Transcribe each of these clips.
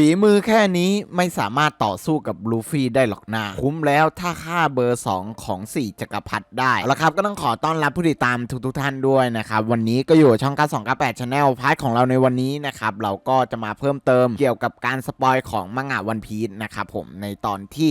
ฝีมือแค่นี้ไม่สามารถต่อสู้กับลูฟี่ได้หรอกนะคุ้มแล้วถ้าฆ่าเบอร์ 2 ของ 4จักรพรรดิได้เอาละครับก็ต้องขอต้อนรับผู้ติดตามทุกๆท่านด้วยนะครับ วันนี้ก็อยู่กับช่อง 9298 Channel พาร์ทของเราในวันนี้นะครับ เราก็จะมาเพิ่มเติมเกี่ยวกับการสปอยของมังงะวันพีชนะครับผมในตอนที่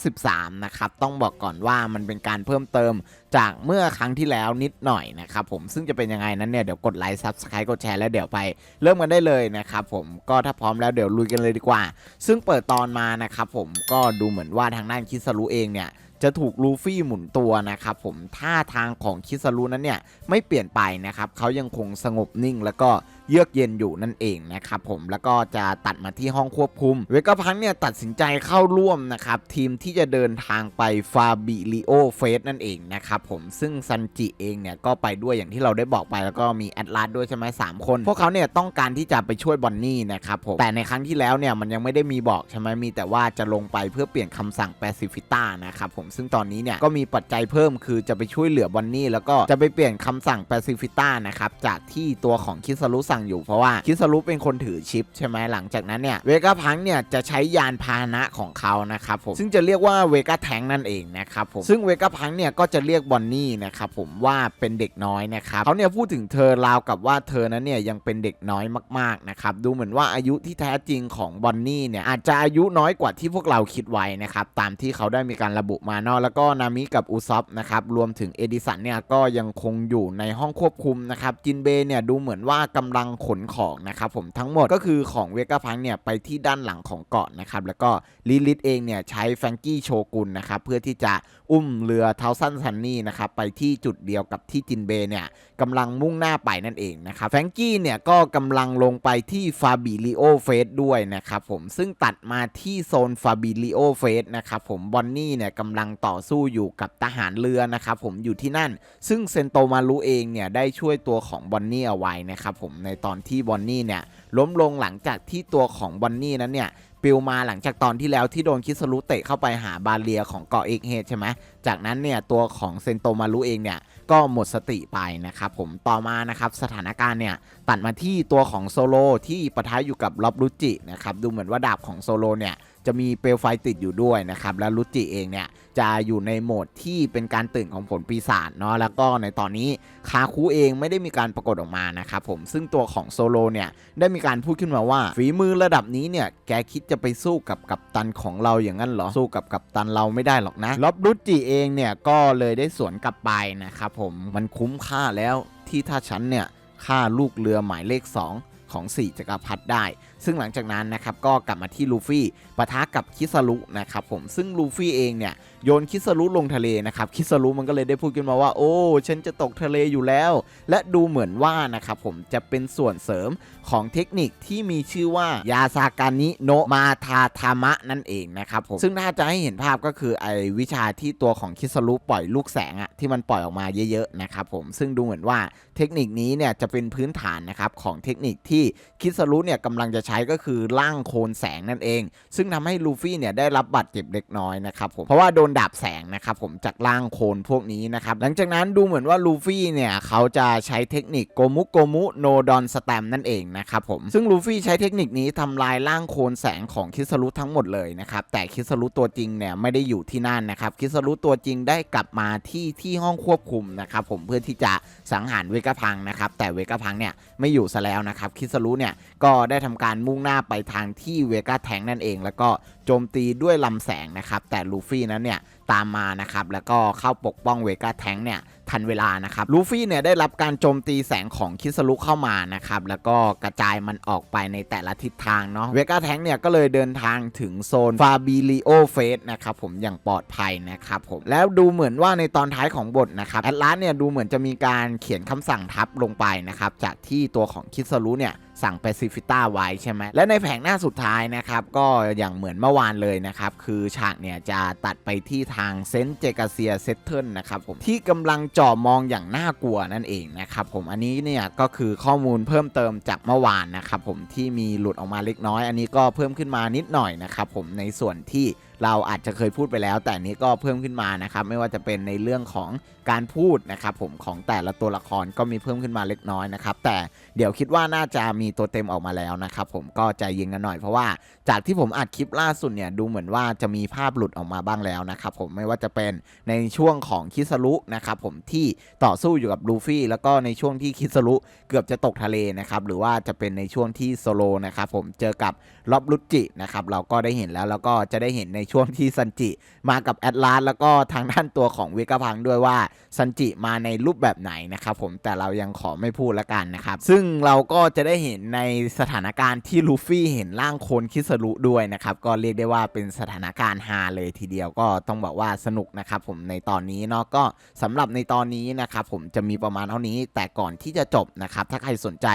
1093 นะครับ ต้องบอกก่อนว่ามันเป็นการเพิ่มเติม จากเมื่อครั้งที่แล้วนิดหน่อยนะครับผมซึ่งจะเป็นยังไงนั้นเนี่ยเดี๋ยวกดไลค์ซับสไครต์กดแชร์แล้วเดี๋ยวไปเริ่มกันได้เลยนะครับผมก็ถ้าพร้อมแล้วเดี๋ยวลุยกันเลยดีกว่า ซึ่งเปิดตอนมานะครับผมก็ดูเหมือนว่าทางด้านคิสรุเองเนี่ยจะถูกลูฟี่หมุนตัวนะครับผมท่าทางของคิสรุนั้นเนี่ยไม่เปลี่ยนไปนะครับเขายังคงสงบนิ่งแล้วก็เยือกเย็นอยู่นั่นเองนะครับผมแล้วก็จะตัดมาที่ห้องควบคุม เวกพังเนี่ยตัดสินใจเข้าร่วมนะครับทีมที่จะเดินทางไปฟาบิลิโอเฟสนั่นเองนะครับผมซึ่งซันจิเองเนี่ยก็ไปด้วยอย่างที่เราได้บอกไปแล้วก็มีแอดลาสด้วยใช่ไหมสามคน พวกเขาเนี่ยต้องการที่จะไปช่วยบอนนี่นะครับผมแต่ในครั้งที่แล้วเนี่ยมันยังไม่ได้มีบอกใช่ไหมมีแต่ว่าจะลงไปเพื่อเปลี่ยนคำสั่งแปซิฟิต้านะครับผมซึ่งตอนนี้เนี่ยก็มีปัจจัยเพิ่มคือจะไปช่วยเหลือบอนนี่แล้วก็จะไปเปลี่ยนคำสั่งแปซิฟิต้านะครับจากที่ตัวของคิสรุสั่งอยู่เพราะว่าคิสรุเป็นคนถือชิปใช่ไหมหลังจากนั้นเนี่ยเวกาพังเนี่ยจะใช้ยานพาหนะของเขานะครับผมซึ่งจะเรียกว่าเวกาแทงนั่นเองนะครับผมซึ่งเวกาพังเนี่ยก็จะเรียกบอนนี่นะครับผมว่าเป็นเด็กน้อยนะครับเขาเนี่ยพูดถึงเธอราวกับว่าเธอนั้นเนี่ยยังเป็นเด็กน้อยมากๆนะครับดูเหมือนว่าอายุที่แท้จริงของบอนนี่เนี่ยอาจจะอายุน้อยกว่าที่พวกเราคิดไว้นะครับตามที่เขาได้มีการระบุมาเนาะแล้วก็นามิกับอุซอฟนะครับรวมถึงเอดิสันเนี่ยก็ยังคงอยู่ในห้องควบคุมนะครับจินเบย์เนี่ยดูเหมือนว่ากำลังังขนของนะครับผมทั้งหมดก็คือของเวกาพังเนี่ยไปที่ด้านหลังของเกาะนะครับแล้วก็ลิลิตเองเนี่ยใช้แฟงกี้โชกุนนะครับเพื่อที่จะอุ้มเรือเทาซันซันนี่นะครับไปที่จุดเดียวกับที่จินเบย์เนี่ยกำลังมุ่งหน้าไปนั่นเองนะครับแฟงกี้เนี่ยก็กำลังลงไปที่ฟาบิลิโอเฟสด้วยนะครับผมซึ่งตัดมาที่โซนฟาบิลิโอเฟสนะครับผมบอนนี่เนี่ยกำลังต่อสู้อยู่กับทหารเรือนะครับผมอยู่ที่นั่น ซึ่งเซนโตมารุเองเนี่ยได้ช่วยตัวของบอนนี่เอาไว้นะครับผมในตอนที่บอนนี่เนี่ยล้มลงหลังจากที่ตัวของบอนนี่นั้นเนี่ย ปลิวมาหลังจากตอนที่แล้วที่โดนคิสรุเตะเข้าไปหาบาเลียของเกาะเอกเฮดใช่ไหมจากนั้นเนี่ยตัวของเซนโตมารุเองเนี่ยก็หมดสติไปนะครับผมต่อมานะครับสถานการณ์เนี่ยตัดมาที่ตัวของโซโลที่ปะทะอยู่กับล็อบรุจินะครับดูเหมือนว่าดาบของโซโลเนี่ยจะมีเปลวไฟติดอยู่ด้วยนะครับและรุจิเองเนี่ยจะอยู่ในโหมดที่เป็นการตื่นของผลปีศาจเนาะแล้วก็ในตอนนี้คาคูเองไม่ได้มีการปรากฏออกมานะครับผมซึ่งตัวของโซโลเนี่ยได้มีการพูดขึ้นมาว่าฝีมือระดับนี้เนี่ยแกคิดจะไปสู้กับกัปตันของเราอย่างนั้นเหรอ สู้กับกัปตันเราไม่ได้หรอกนะล็อบรุจิเองเนี่ยก็เลยได้สวนกลับไปนะครับผมมันคุ้มค่าแล้วที่ถ้าฉันเนี่ยฆ่าลูกเรือหมายเลข 2 ของ 4จักรพรรดิได้ ซึ่งหลังจากนั้นนะครับก็กลับมาที่ลูฟี่ปะทะกับคิสรุนะครับผมซึ่งลูฟี่เองเนี่ยโยนคิสรุลงทะเลนะครับคิสรุมันก็เลยได้พูดขึ้นมาว่าโอ้ฉันจะตกทะเลอยู่แล้ว และดูเหมือนว่านะครับผมจะเป็นส่วนเสริมของเทคนิคที่มีชื่อว่ายาซากานิโนมาทาทามะนั่นเองนะครับผมซึ่งถ้าจะให้เห็นภาพก็คือไอวิชาที่ตัวของคิสรุปล่อยลูกแสงอะที่มันปล่อยออกมาเยอะๆนะครับผมซึ่งดูเหมือนว่าเทคนิคนี้เนี่ยจะเป็นพื้นฐานนะครับของเทคนิคที่คิสรุเนี่ยกำลังจะใช้ก็คือร่างโคลนแสงนั่นเอง ซึ่งทำให้ลูฟี่เนี่ยได้รับบาดเจ็บเล็กน้อยนะครับผมเพราะว่าโดนดาบแสงนะครับผมจากร่างโคลนพวกนี้นะครับหลังจากนั้นดูเหมือนว่าลูฟี่เนี่ยเขาจะใช้เทคนิคโกมุโกมุโนดอนสแตมนั่นเองนะครับผมซึ่งลูฟี่ใช้เทคนิคนี้ทำลายร่างโคลนแสงของคิสรุทั้งหมดเลยนะครับแต่คิสรุตัวจริงเนี่ยไม่ได้อยู่ที่นั่นนะครับคิสรุตัวจริงได้กลับมาที่ที่ห้องควบคุมนะครับผมเพื่อที่จะสังหารเวกาพังนะครับแต่เวกาพังเนี่ยไม่อยู่ซะแล้วนะครับคิสรุเนี่ยก็ได้ทำการมุ่งหน้าไปทางที่เวกาแทงนั่นเอง แล้วก็โจมตีด้วยลำแสงนะครับ แต่ลูฟี่นั้นเนี่ยตามมานะครับ แล้วก็เข้าปกป้องเวกาแทงเนี่ยทันเวลานะครับลูฟี่เนี่ยได้รับการโจมตีแสงของคิสรุเข้ามานะครับแล้วก็กระจายมันออกไปในแต่ละทิศทางเนาะเวกาแทงเนี่ยก็เลยเดินทางถึงโซนฟาบิลิโอเฟสนะครับผมอย่างปลอดภัยนะครับผมแล้วดูเหมือนว่าในตอนท้ายของบทนะครับแอตลาสเนี่ยดูเหมือนจะมีการเขียนคำสั่งทับลงไปนะครับจากที่ตัวของคิสรุเนี่ยสั่งแปซิฟิต้าไว้ใช่ไหมและในแผงหน้าสุดท้ายนะครับก็อย่างเหมือนเมื่อวานเลยนะครับคือฉากเนี่ยจะตัดไปที่ทางเซนต์เจกาเซียเซตเทิลนะครับผมที่กำลังจ่อมองอย่างน่ากลัวนั่นเองนะครับผมอันนี้เนี่ยก็คือข้อมูลเพิ่มเติมจากเมื่อวานนะครับผมที่มีหลุดออกมาเล็กน้อย อันนี้ก็เพิ่มขึ้นมานิดหน่อยนะครับผมในส่วนที่ เราอาจจะเคยพูดไปแล้ว แต่นนี้ก็เพิ่มขึ้นมานะครับไม่ว่าจะเป็นในเรื่องของการพูดนะครับผมของแต่ละตัวละครก็มีเพิ่มขึ้นมาเล็กน้อยนะครับแต่เดี๋ยวคิดว่าน่าจะมีตัวเต็มออกมาแล้วนะครับผมก็ใจเย็นกันหน่อยเพราะว่าจากที่ผมอัดคลิปล่าสุดเนี่ยดูเหมือนว่าจะมีภาพหลุดออกมาบ้างแล้วนะครับผมไม่ว่าจะเป็นในช่วงของคิสรุนะครับผมที่ต่อสู้อยู่กับลูฟี่แล้วก็ในช่วงที่คิสรุเกือบจะตกทะเลนะครับหรือว่าจะเป็นในช่วงที่โซโลนะครับผมเจอกับล็อบลุจินะครับเราก็ได้เห็นแล้วแล้วก็จะได้เห็นในช่วงที่ซันจิมากับแอดลาสแล้วก็ทางด้านตัวของเวกาพังด้วยว่าซันจิมาในรูปแบบไหนนะครับผมแต่เรายังขอไม่พูดละกันนะครับ ซึ่งเราก็จะได้เห็นในสถานการณ์ที่ลูฟี่เห็นร่างโคนคิสรุด้วยนะครับ ก็เรียกได้ว่าเป็นสถานการณ์ฮาเลยทีเดียวก็ต้องบอกว่าสนุกนะครับผมในตอนนี้เนาะก็สำหรับในตอนนี้นะครับผมจะมีประมาณเท่านี้ แต่ก่อนที่จะจบนะครับถ้าใครสนใจ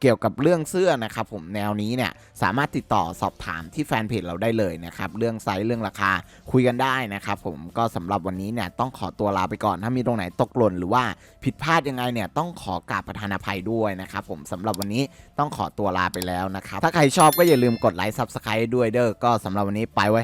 เกี่ยวกับเรื่องเสื้อนะครับผมแนวนี้เนี่ยสามารถติดต่อสอบถามที่แฟนเพจเราได้เลยนะครับเรื่องไซส์เรื่องราคาคุยกันได้นะครับผมก็สำหรับวันนี้เนี่ยต้องขอตัวลาไปก่อน ถ้ามีตรงไหนตกหล่นหรือว่าผิดพลาดยังไงเนี่ยต้องขอกราบประธานอภัยด้วยนะครับผมสำหรับวันนี้ต้องขอตัวลาไปแล้วนะครับถ้าใครชอบก็อย่าลืมกดไลค์ซับสไครต์ด้วยเด้อก็สำหรับวันนี้ไปไว้